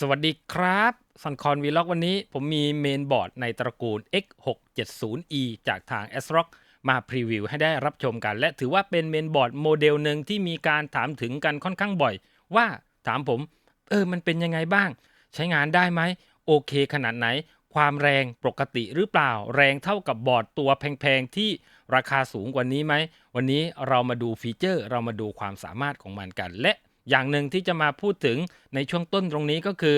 สวัสดีครับซันคอนวีล็อกวันนี้ผมมีเมนบอร์ดในตระกูล X670E จากทาง s r o c k มาพรีวิวให้ได้รับชมกัน และถือว่าเป็นเมนบอร์ดโมเดลหนึ่งที่มีการถามถึงกันค่อนข้างบ่อย ว่าถามผม เออมันเป็นยังไงบ้าง ใช้งานได้ไหม โอเคขนาดไหน ความแรงปกติหรือเปล่า แรงเท่ากับบอร์ดตัวแพงๆ ที่ราคาสูงกว่านี้ไหม วันนี้เรามาดูฟีเจอร์เรามาดูความสามารถของมันกันและ อย่างหนึ่งที่จะมาพูดถึงในช่วงต้นตรงนี้ก็คือ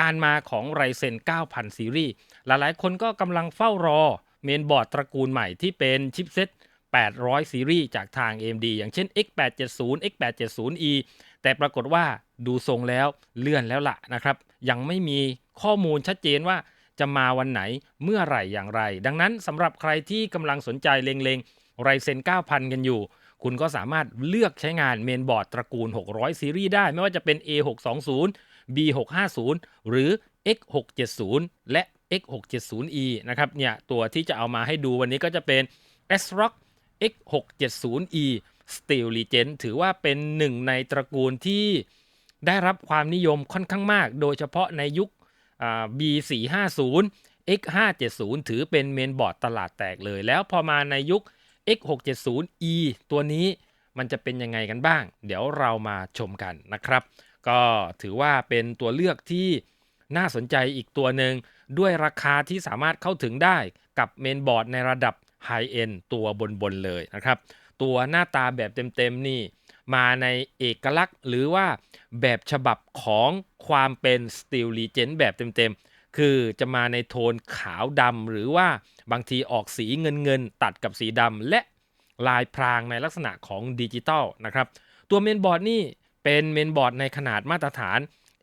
การมาของ Ryzen 9000 ซีรีส์ หลายๆ คนก็กำลังเฝ้ารอเมนบอร์ดตระกูลใหม่ที่เป็นชิปเซ็ต800 ซีรีส์จากทาง AMD อย่างเช่น X870 X870E แต่ปรากฏว่าดูทรงแล้วเลื่อนแล้วล่ะนะครับ ยังไม่มีข้อมูลชัดเจนว่าจะมาวันไหนเมื่อไหร่อย่างไร ดังนั้นสำหรับใครที่กำลังสนใจเล็งๆ Ryzen 9000 กันอยู่ คุณก็สามารถเลือกใช้งานเมนบอร์ดตระกูล 600 ซีรีส์ได้ ไม่ว่าจะเป็น A620 B650 หรือ X670 และ X670E นะครับเนี่ยตัวที่จะเอามาให้ดูวันนี้ก็จะเป็น ASRock X670E Steel Legend ถือว่าเป็นหนึ่งในตระกูลที่ได้รับความนิยมค่อนข้างมาก โดยเฉพาะในยุค B450 X570 ถือเป็นเมนบอร์ดตลาดแตกเลย แล้วพอมาในยุค X670E ตัวนี้มันจะเป็นยังไงกันบ้าง เดี๋ยวเรามาชมกันนะครับ ก็ถือว่าเป็นตัวเลือกที่น่าสนใจอีกตัวหนึ่งด้วยราคาที่สามารถเข้าถึงได้กับเมนบอร์ดในระดับไฮเอนตัวบน ๆ เลยนะครับ ตัวหน้าตาแบบเต็ม ๆ นี่ มาในเอกลักษณ์หรือว่าแบบฉบับของความเป็น Steel Legend แบบเต็ม ๆ คือจะมาในโทนขาวดำหรือว่า บางทีออกสีเงินเงินตัดกับสีดำและลายพรางในลักษณะของดิจิตอลนะครับตัวเมนบอร์ดนี่เป็นเมนบอร์ดในขนาดมาตรฐาน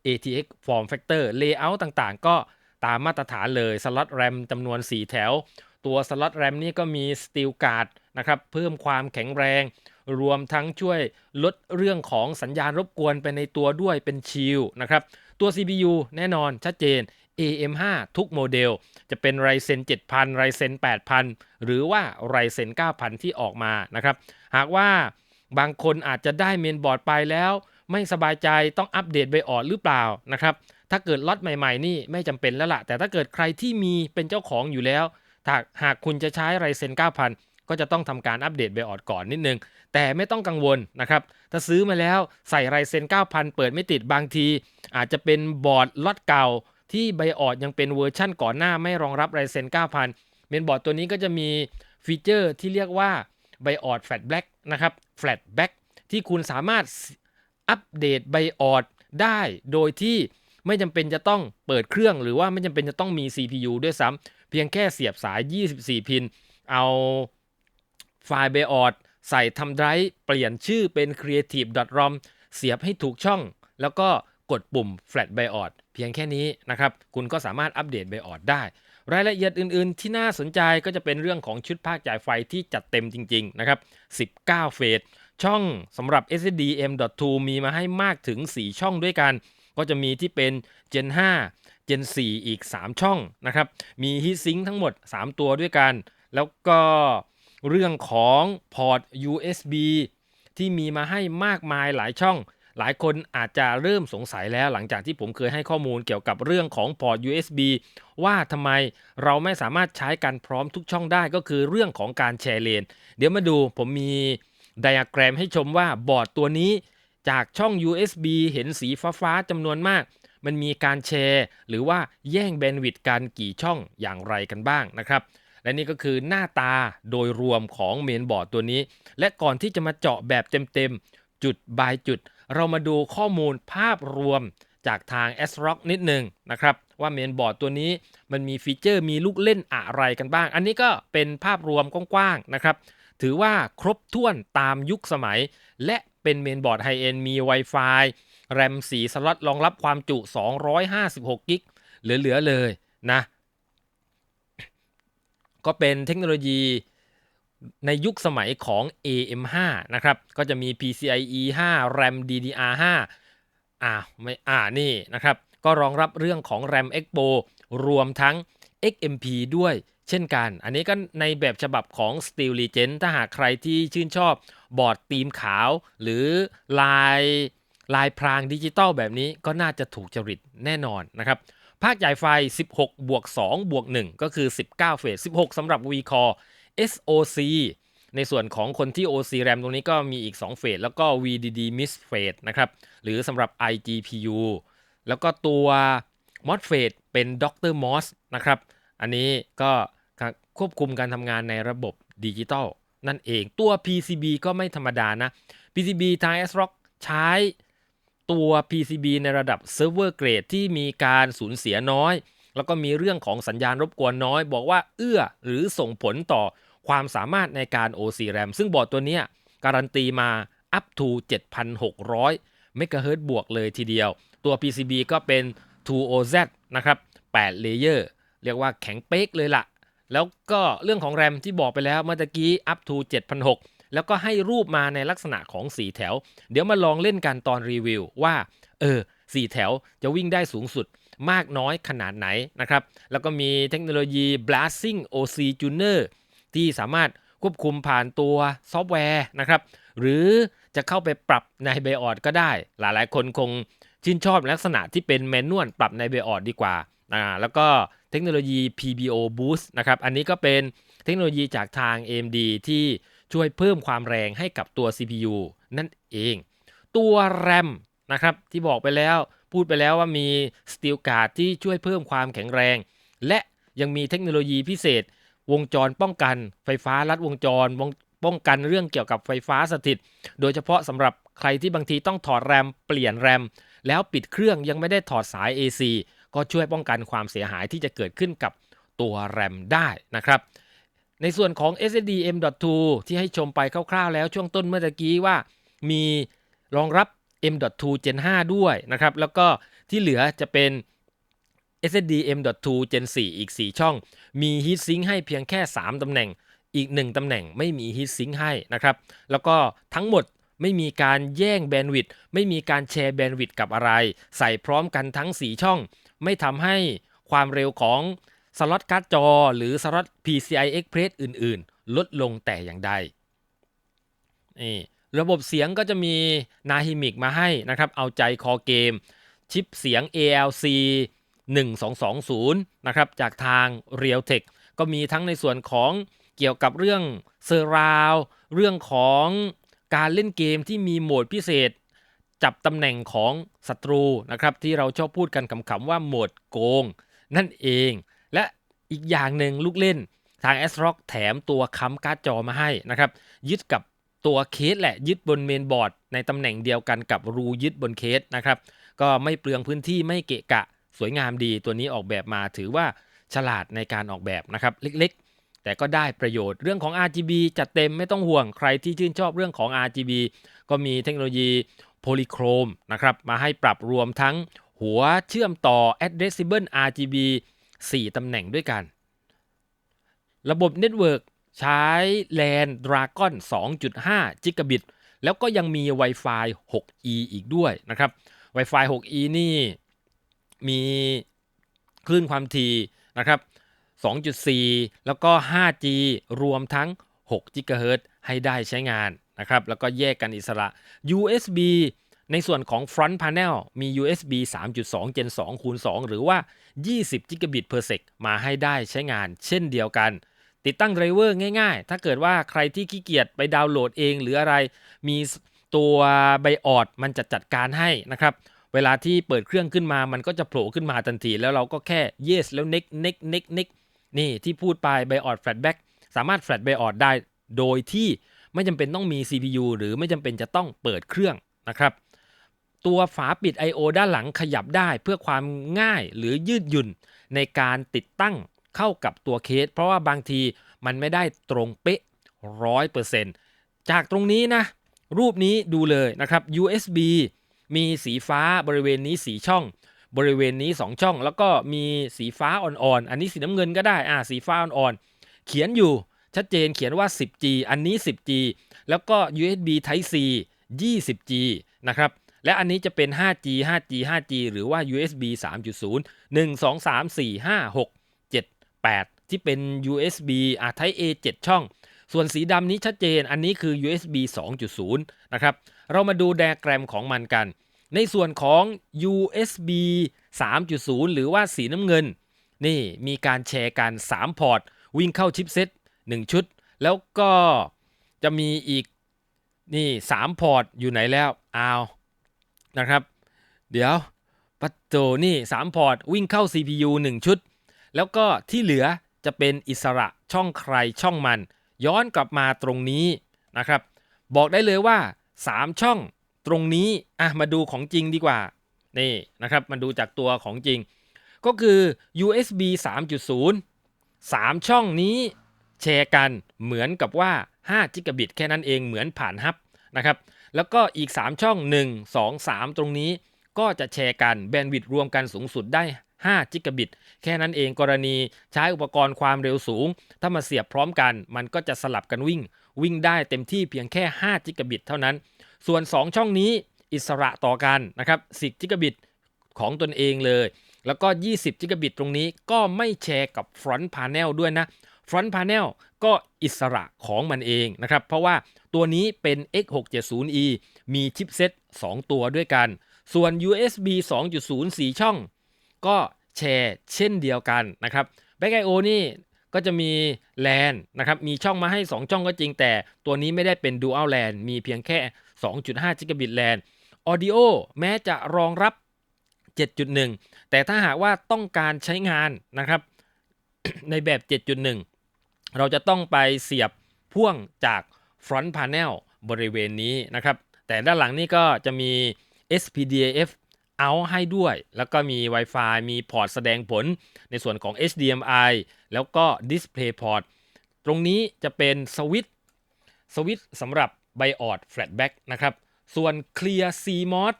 ATX Form Factor Layout ต่างๆ ก็ตามมาตรฐานเลยสล็อตแรมจำนวน 4 แถว ตัวสล็อตแรมนี่ก็มี Steel Guard นะครับเพิ่มความแข็งแรง รวมทั้งช่วยลดเรื่องของสัญญาณรบกวนไปในตัวด้วยเป็นชิลนะครับตัว CPU แน่นอนชัดเจน AM5 ทุกโมเดล จะเป็น Ryzen 7000 Ryzen 8000 หรือว่า Ryzen 9000 ที่ออกมานะครับ หากว่าบางคนอาจจะได้เมนบอร์ดไปแล้ว ไม่สบายใจต้องอัปเดตไบออดหรือเปล่านะครับถ้าเกิดล็อตใหม่ๆนี่ไม่จำเป็นแล้วล่ะ แต่ถ้าเกิดใครที่มีเป็นเจ้าของอยู่แล้วถ้าหากคุณจะใช้ Ryzen 9000 ก็จะต้องทำการอัปเดตไบออดก่อนนิดนึง แต่ไม่ต้องกังวลนะครับ ถ้าซื้อมาแล้วใส่ Ryzen 9000 เปิดไม่ติดบางที อาจจะเป็นบอร์ดล็อตเก่า ที่ไบออดยังเป็นเวอร์ชั่นก่อนหน้าไม่รองรับ Ryzen 9000 เมนบอร์ดตัวนี้ก็จะมีฟีเจอร์ที่เรียกว่าไบออด Flat Black นะครับ Flat Black ที่คุณสามารถอัปเดตไบออดได้โดยที่ไม่จำเป็นจะต้องเปิดเครื่องหรือว่าไม่จำเป็นจะต้องมี CPU ด้วยซ้ำเพียงแค่เสียบสาย 24 พิน เอาไฟล์ไบออดใส่ทำไดรฟ์เปลี่ยนชื่อเป็น creative.rom เสียบให้ถูกช่อง แล้วก็ กดปุ่ม flat BIOS เพียงแค่นี้นะครับ คุณก็สามารถอัปเดต BIOS ได้ รายละเอียดอื่นๆ ที่น่าสนใจก็จะเป็นเรื่องของชุดภาคจ่ายไฟที่จัดเต็มจริง ๆ นะครับ 19 เฟส ช่องสำหรับ SSD M.2 มีมาให้มากถึง 4 ช่องด้วยกัน ก็จะมีที่เป็น Gen 5 Gen 4 อีก 3 ช่องนะครับ มี Heatsink ทั้งหมด 3 ตัวด้วยกัน แล้วก็เรื่องของพอร์ต USB ที่มีมาให้มากมายหลายช่อง หลายคนอาจจะเริ่มสงสัยแล้วหลังจากที่ผมเคยให้ข้อมูลเกี่ยวกับเรื่องของพอร์ต USB ว่าทำไมเราไม่สามารถใช้กันพร้อมทุกช่องได้ก็คือเรื่องของการแชร์เลน เดี๋ยวมาดูผมมีไดอะแกรมให้ชมว่าบอร์ดตัวนี้จากช่อง USB เห็นสีฟ้าๆจำนวนมาก มันมีการแชร์ หรือว่าแย่งแบนด์วิดต์กันกี่ช่องอย่างไรกันบ้างนะครับ และนี่ก็คือหน้าตาโดยรวมของเมนบอร์ดตัวนี้ และก่อนที่จะมาเจาะแบบเต็มๆ จุดบายจุด เรามาดูข้อมูลภาพรวมจากทาง s r o c k นิดนึงนะครับว่าเมนบอร์ดตัวนี้มันมีฟีเจอร์มีลูกเล่นอะไรกันบ้าง อันนี้ก็เป็นภาพรวมกว้างๆนะครับ ถือว่าครบถ้วนตามยุคสมัย และเป็นเมนบอร์ดไฮเอ็นมี Wi-Fi แรม 4 สล็อตรองรับความจุ 256 กิกเหลือ ๆ เลยนะ ก็เป็นเทคโนโลยี ในยุคสมัยของ AM5 นะครับ ก็จะมี PCIe 5 RAM DDR5 อ่าไม่อ่านี่นะครับ ก็รองรับเรื่องของ RAM Expo รวมทั้ง XMP ด้วยเช่นกัน อันนี้ก็ในแบบฉบับของ Steel Legend ถ้าหากใครที่ชื่นชอบบอร์ดธีมขาว หรือลายลายพรางดิจิตอลแบบนี้ก็น่าจะถูกจริตแน่นอนนะครับ ภาคจ่ายไฟ 16 บวก 2 บวก 1 ก็คือ 19 เฟส 16สำหรับ VCore SOC ในส่วนของคนที่ OC RAM ตรงนี้ก็มีอีก2เฟสแล้วก็ VDD Miss เฟสนะครับ หรือสำหรับ iGPU แล้วก็ตัว MOSFET เป็น Dr. MOS นะครับ อันนี้ก็ควบคุมการทำงานในระบบดิจิตอลนั่นเองตัว PCB ก็ไม่ธรรมดานะ PCB ทาง ASRock ใช้ตัว PCB ในระดับ Server Grade ที่มีการสูญเสียน้อย แล้วก็มีเรื่องของสัญญาณรบกวนน้อย บอกว่าเอื้อหรือส่งผลต่อความสามารถในการ OC RAM ซึ่งบอร์ดตัวนี้การันตีมา up to 7,600 MHz บวกเลยทีเดียว ตัว PCB ก็เป็น 2OZ นะครับ8เลเยอร์เรียกว่าแข็งเป๊กเลยละ่ะ แล้วก็เรื่องของ RAM ที่บอกไปแล้วเมื่อกี้ up to 7,600 แล้วก็ให้รูปมาในลักษณะของ 4 แถว เดี๋ยวมาลองเล่นกันตอนรีวิวว่า เออ 4 แถวจะวิ่งได้สูงสุด มากน้อยขนาดไหนนะครับ แล้วก็มีเทคโนโลยี blasting OC tuner ที่สามารถควบคุมผ่านตัวซอฟต์แวร์นะครับ หรือจะเข้าไปปรับในเบออดก็ได้ หลายๆ คนคงชื่นชอบลักษณะที่เป็นแมนนวลปรับในเบออดดีกว่าอ่า แล้วก็เทคโนโลยี PBO Boost นะครับ อันนี้ก็เป็นเทคโนโลยีจากทาง AMD ที่ช่วยเพิ่มความแรงให้กับตัว CPU นั่นเอง ตัว RAM นะครับที่บอกไปแล้วพูดไปแล้วว่ามี Steel Guard ที่ช่วยเพิ่มความแข็งแรง และยังมีเทคโนโลยีพิเศษ วงจรป้องกัน ไฟฟ้าลัดวงจรป้องกันเรื่องเกี่ยวกับไฟฟ้าสถิต โดยเฉพาะสำหรับใครที่บางทีต้องถอดแรมเปลี่ยนแรม แล้วปิดเครื่องยังไม่ได้ถอดสาย AC ก็ช่วยป้องกันความเสียหายที่จะเกิดขึ้นกับตัวแรมได้นะครับ ในส่วนของ SSD M.2 ที่ให้ชมไปคร่าวๆแล้วช่วงต้นเมื่อกี้ว่า มีรองรับ M.2 Gen 5 ด้วยนะครับ แล้วก็ที่เหลือจะเป็น SSD M.2 Gen 4 อีก 4 ช่อง มี Heat Sink ให้เพียงแค่ 3 ตำแหน่ง อีก 1 ตำแหน่งไม่มี Heat Sink ให้นะครับ แล้วก็ทั้งหมดไม่มีการแย่งแบนด์วิดต์ไม่มีการแชร์แบนด์วิดต์กับอะไร ใส่พร้อมกันทั้ง 4 ช่อง ไม่ทำให้ความเร็วของสล็อตการ์ดจอ หรือสล็อต PCI Express อื่น ๆ ลดลงแต่อย่างใดนี่ ระบบเสียงก็จะมีนาฮิมิกมาให้นะครับ เอาใจคอเกม ชิปเสียง ALC 1220 นะครับ จากทาง Realtek ก็มีทั้งในส่วนของเกี่ยวกับเรื่องเซอร์ราวเรื่องของการเล่นเกมที่มีโหมดพิเศษ จับตำแหน่งของศัตรูนะครับ ที่เราชอบพูดกันขำๆว่าโหมดโกง นั่นเอง และอีกอย่างหนึ่งลูกเล่นทาง s r o c k แถมตัวค้ำการ์ดจอมาให้นะครับ ยึดกับ ตัวเคสแหละยึดบนเมนบอร์ด ในตำแหน่งเดียวกันกับรูยึดบนเคสนะครับ ก็ไม่เปลืองพื้นที่ไม่เกะกะ สวยงามดีตัวนี้ออกแบบมาถือว่าฉลาดในการออกแบบนะครับเล็กๆ แต่ก็ได้ประโยชน์เรื่องของ RGB จัดเต็มไม่ต้องห่วงใครที่ชื่นชอบเรื่องของ RGB ก็มีเทคโนโลยีโพลีโครมนะครับมาให้ปรับรวมทั้งหัวเชื่อมต่อ addressable RGB 4 ตำแหน่งด้วยกัน ระบบเน็ตเวิร์ก ใช้ LAN Dragon 2.5 Gigabit แล้วก็ยังมี Wi-Fi 6E อีกด้วยนะครับ Wi-Fi 6E นี่มีคลื่นความถี่นะครับ 2.4 แล้วก็ 5G รวมทั้ง6 GHz ให้ได้ใช้งานนะครับ แล้วก็แยกกันอิสระ USB ในส่วนของ front panel มี USB 3.2 Gen 2 คูณ 2 หรือว่า 20 g b per sec มาให้ได้ใช้งานเช่นเดียวกัน ติดตั้งไดรเวอร์ง่ายๆ ถ้าเกิดว่าใครที่ขี้เกียจไปดาวน์โหลดเองหรืออะไร มีตัวไบออดมันจะจัดการให้นะครับ เวลาที่เปิดเครื่องขึ้นมามันก็จะโผล่ขึ้นมาทันที แล้วเราก็แค่ yes แล้ว next next next next นี่ที่พูดไปไบออด flatback สามารถ flat ไบออดได้ โดยที่ไม่จำเป็นต้องมี CPU หรือไม่จำเป็นจะต้องเปิดเครื่องนะครับ ตัวฝาปิด I/O ด้านหลังขยับได้เพื่อความง่ายหรือยืดหยุ่นในการติดตั้ง เข้ากับตัวเคส เพราะว่าบางทีมันไม่ได้ตรงเป๊ะ100%จากตรงนี้นะ รูปนี้ดูเลยนะครับ USB มีสีฟ้าบริเวณนี้สีช่อง บริเวณนี้ 2 ช่อง แล้วก็มีสีฟ้าอ่อนๆ อันนี้สีน้ำเงินก็ได้อ่าสีฟ้าอ่อนๆ เขียนอยู่ชัดเจนเขียนว่า 10G อันนี้ 10G แล้วก็ USB Type C 20G นะครับ และอันนี้จะเป็น 5G 5G 5G หรือว่า USB 3.0 1 2 3 4 5 6 8 ที่เป็น USB อะ Type A 7 ช่อง ส่วนสีดำนี้ชัดเจน อันนี้คือ USB 2.0 นะครับ เรามาดูไดอะแกรมของมันกัน ในส่วนของ USB 3.0 หรือว่าสีน้ำเงิน นี่มีการแชร์กัน 3 พอร์ต วิ่งเข้าชิปเซ็ต1 ชุด แล้วก็จะมีอีกนี่ 3 พอร์ต อยู่ไหนแล้วอ้าวนะครับ เดี๋ยวปัตโตนี่ 3 พอร์ต วิ่งเข้า CPU 1 ชุด แล้วก็ที่เหลือจะเป็นอิสระช่องใครช่องมัน ย้อนกลับมาตรงนี้นะครับ บอกได้เลยว่า 3 ช่องตรงนี้อะมาดูของจริงดีกว่านี่นะครับมาดูจากตัวของจริง ก็คือ USB 3.0 3 ช่องนี้แชร์กันเหมือนกับว่า5 g b แค่นั้นเองเหมือนผ่านฮับนะครับแล้วก็อีก 3 ช่อง 1 2 3 ตรงนี้ก็จะแชร์กันแบนด์วิดต์รวมกันสูงสุดได้ 5 g b แค่นั้นเองกรณีใช้อุปกรณ์ความเร็วสูง ถ้ามาเสียบพร้อมกัน มันก็จะสลับกันวิ่ง วิ่งได้เต็มที่เพียงแค่5 g b เท่านั้น ส่วน 2 ช่องนี้อิสระต่อกันนะครับ10 g b ของตนเองเลย แล้วก็ 20 g b ตตรงนี้ก็ไม่แชร์กับ Front Panel ด้วยนะ Front Panel ก็อิสระของมันเองนะครับ เพราะว่าตัวนี้เป็น X670E มีชิปเซต2ตัวด้วยกัน ส่วน USB 2.0 4 ช่อง ก็แชร์เช่นเดียวกันนะครับ Back I/O นี่ก็จะมี LAN นะครับ มีช่องมาให้ 2 ช่องก็จริงแต่ตัวนี้ไม่ได้เป็น Dual LAN มีเพียงแค่ 2.5 Gigabit LAN Audio แม้จะรองรับ 7.1 แต่ถ้าหากว่าต้องการใช้งานนะครับ ในแบบ 7.1 เราจะต้องไปเสียบพ่วงจาก Front Panel บริเวณนี้นะครับ แต่ด้านหลังนี่ก็จะมี SPDIF SPDIF out ให้ด้วย แล้วก็มี Wi-Fi มีพอร์ตแสดงผลในส่วนของ HDMI แล้วก็ Display Port ตรงนี้จะเป็นสวิตช์สวิตช์สำหรับ Biod Flatback นะครับ ส่วน Clear CMOS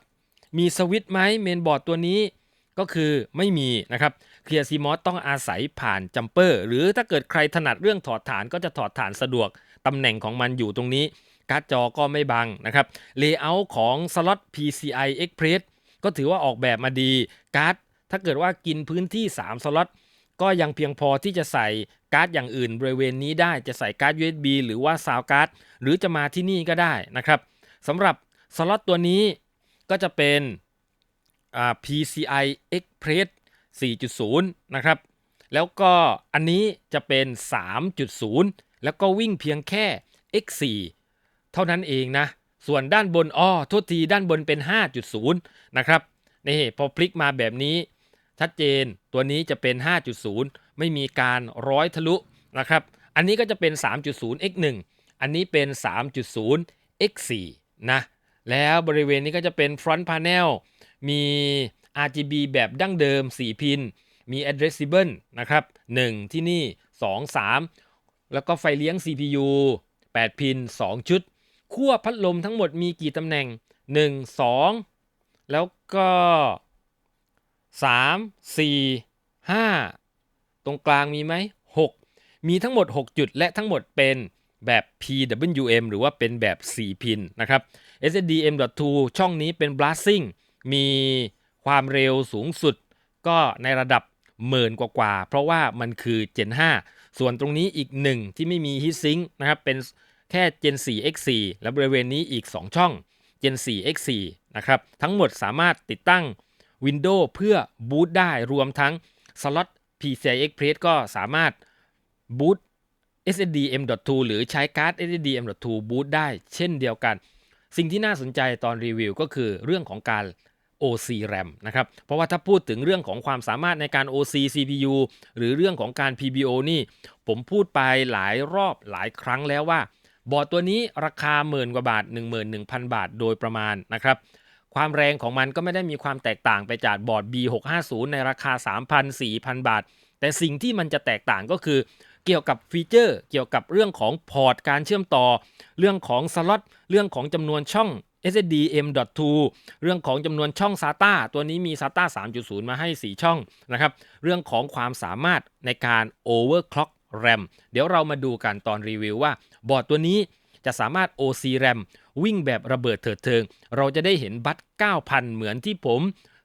มีสวิตช์ไหมเมนบอร์ดตัวนี้ก็คือไม่มีนะครับ Clear CMOS ต้องอาศัยผ่านจัมเปอร์หรือถ้าเกิดใครถนัดเรื่องถอดฐานก็จะถอดฐานสะดวก ตำแหน่งของมันอยู่ตรงนี้ การ์ดจอก็ไม่บังนะครับเลเยอร์ของสล็อต PCI Express ก็ถือว่าออกแบบมาดีการ์ดถ้าเกิดว่ากินพื้นที่ 3 สล็อตก็ยังเพียงพอที่จะใส่การ์ดอย่างอื่นบริเวณนี้ได้จะใส่การ์ด USB หรือว่าซาวการ์ดหรือจะมาที่นี่ก็ได้นะครับสำหรับสล็อตตัวนี้ก็จะเป็น PCI Express 4.0 นะครับ แล้วก็อันนี้จะเป็น 3.0 แล้วก็วิ่งเพียงแค่ X4 เท่านั้นเองนะ ส่วนด้านบนอ้อโทษทีด้านบนเป็น 5.0 นะครับนี่พอพลิกมาแบบนี้ ชัดเจนตัวนี้จะเป็น 5.0 ไม่มีการร้อยทะลุนะครับ อันนี้ก็จะเป็น 3.0 x 1อันนี้เป็น 3.0 x 4นะแล้วบริเวณนี้ก็จะเป็น front panel มี RGB แบบดั้งเดิม 4 พิน มี addressable นะครับ 1 ที่นี่ 2 3 แล้วก็ไฟเลี้ยง CPU 8 พิน 2 ชุด ขั้วพัดลมทั้งหมดมีกี่ตำแหน่ง 1 2 แล้วก็ 3 4 5 ตรงกลางมีไหม 6 มีทั้งหมด 6 จุดและทั้งหมดเป็นแบบ PWM หรือว่าเป็นแบบ 4 พินนะครับ SSD M.2 ช่องนี้เป็น blasting มีความเร็วสูงสุดก็ในระดับหมื่นกว่าๆเพราะว่ามันคือ Gen 5 ส่วนตรงนี้อีกหนึ่งที่ไม่มี Heat Sink นะครับ เป็น แค่ Gen 4 X4 และบริเวณนี้อีก 2 ช่อง Gen 4 X4 นะครับ ทั้งหมดสามารถติดตั้ง Windows เพื่อบูตได้รวมทั้งสล็อต PCI Express ก็สามารถบูต SSD M.2 หรือใช้การ์ด SSD M.2 บูตได้เช่นเดียวกัน สิ่งที่น่าสนใจตอนรีวิวก็คือเรื่องของการ OC RAM นะครับ เพราะว่าถ้าพูดถึงเรื่องของความสามารถในการ OC CPU หรือเรื่องของการ PBO นี่ ผมพูดไปหลายรอบหลายครั้งแล้วว่า บอร์ดตัวนี้ราคาหมื่นกว่าบาท 11,000 บาทโดยประมาณนะครับความแรงของมันก็ไม่ได้มีความแตกต่างไปจากบอร์ด B650 ในราคา 3,000 4,000 บาท แต่สิ่งที่มันจะแตกต่างก็คือเกี่ยวกับฟีเจอร์ เกี่ยวกับเรื่องของพอร์ตการเชื่อมต่อ เรื่องของสล็อต เรื่องของจำนวนช่อง SSD M.2 เรื่องของจำนวนช่อง SATA ตัวนี้มี SATA 3.0 มาให้ 4 ช่องนะครับ เรื่องของความสามารถในการ overclock RAM เดี๋ยวเรามาดูกันตอนรีวิวว่าบอร์ดตัวนี้จะสามารถ OC RAM วิ่งแบบระเบิดเถิดเทิง เราจะได้เห็นบัต9,000 เหมือนที่ผม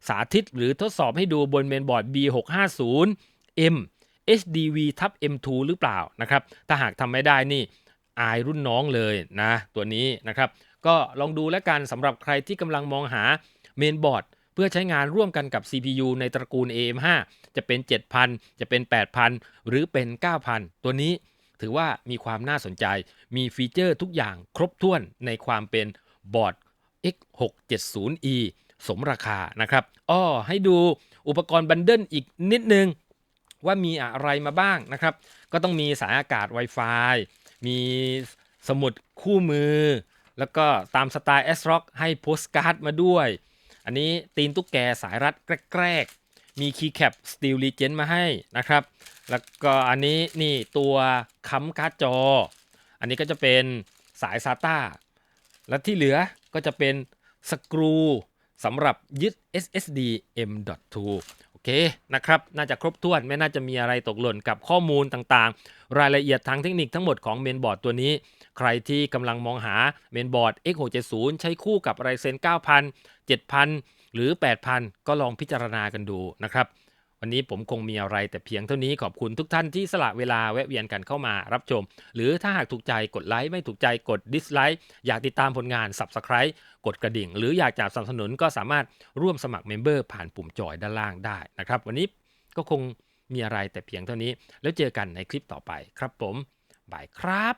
สาธิตหรือทดสอบให้ดูบนเมนบอร์ด B650M HDV ทับ M2 หรือเปล่านะครับ ถ้าหากทำไม่ได้นี่อายรุ่นน้องเลยนะ ตัวนี้นะครับ ก็ลองดูแล้วกันสำหรับใครที่กำลังมองหาเมนบอร์ด พื่อใช้งานร่วมกันกับ CPU ในตระกูล AM5 จะเป็น 7,000 จะเป็น 8,000 หรือเป็น 9,000 ตัวนี้ถือว่ามีความน่าสนใจ มีฟีเจอร์ทุกอย่างครบถ้วนในความเป็นบอร์ด X670E สมราคานะครับ อ้อ ให้ดูอุปกรณ์บันเดิลอีกนิดนึง ว่ามีอะไรมาบ้างนะครับ ก็ต้องมีสายอากาศ Wi-Fi มีสมุดคู่มือ แล้วก็ตามสไตล์ s r o c k ให้โพสการ์ดมาด้วย อันนี้ตีนตุ๊กแกสายรัดแกรกๆมีคีย์แคป Steel Legend มาให้นะครับ แล้วก็อันนี้นี่ตัวค้ำการ์ดจอ อันนี้ก็จะเป็นสาย SATA และที่เหลือก็จะเป็นสกรูสำหรับยึด SSD M.2 โอเคนะครับ น่าจะครบถ้วนไม่น่าจะมีอะไรตกหล่นกับข้อมูลต่างๆ รายละเอียดทางเทคนิคทั้งหมดของเมนบอร์ดตัวนี้ ใครที่กำลังมองหาเมนบอร์ด X670 ใช้คู่กับ Ryzen 9000 7000 หรือ 8000 ก็ลองพิจารณากันดูนะครับ วันนี้ผมคงมีอะไรแต่เพียงเท่านี้ขอบคุณทุกท่านที่สละเวลาแวะเวียนกันเข้ามารับชม หรือถ้าหากถูกใจกดไลค์ไม่ถูกใจกดดิสไลค์อยากติดตามผลงาน Subscribe กดกระดิ่ง หรืออยากจะสนับสนุนก็สามารถร่วมสมัครเมมเบอร์ผ่านปุ่มจอยด้านล่างได้นะครับวันนี้ก็คงมีอะไรแต่เพียงเท่านี้ แล้วเจอกันในคลิปต่อไปครับผมบายครับ